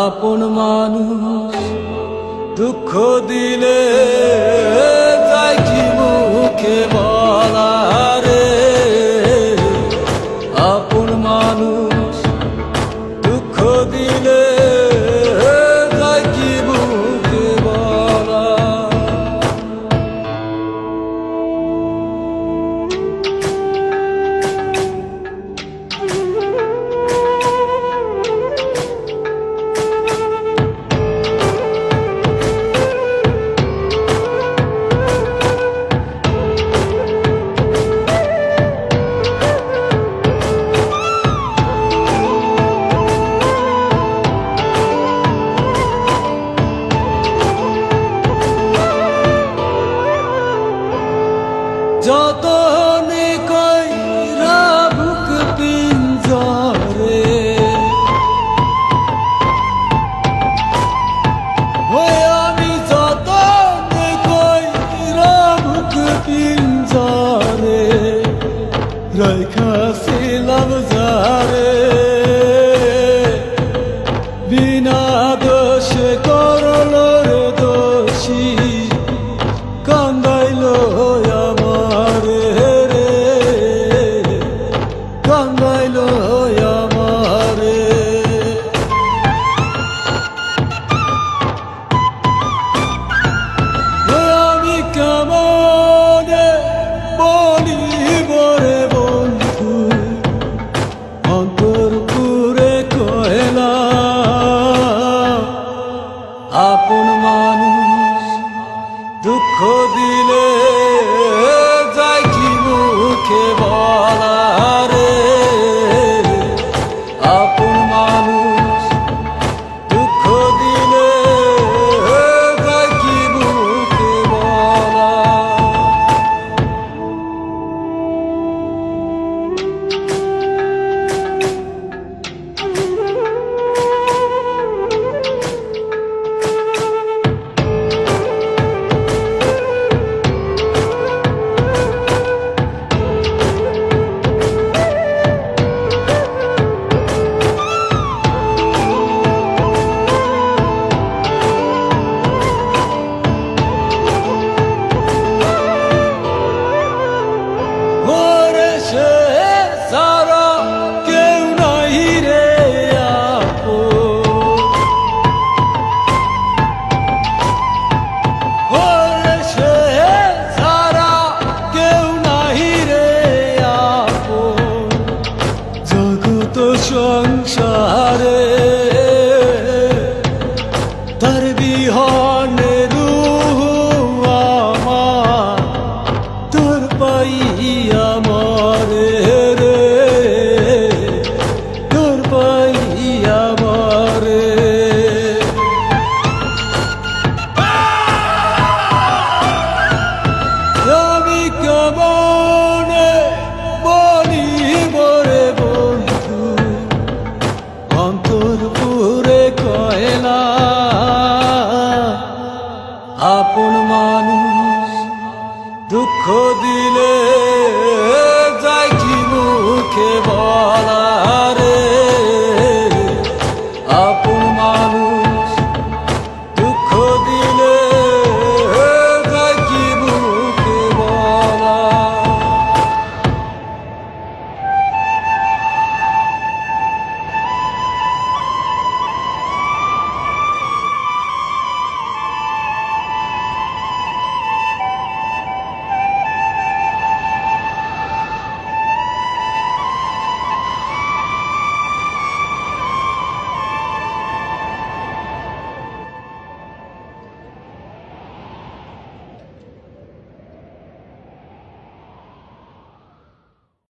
আপন মানুষ দুঃখ দিলে যতনে কইরা বুক পিঞ্জরে। ওই আমি যতনে কইরা বুক পিঞ্জরে। রাইখা ছিলাম আপন মানুষ দুঃখ দিলে সংসারে দুঃখ দিলে যাই কি মুখে বল?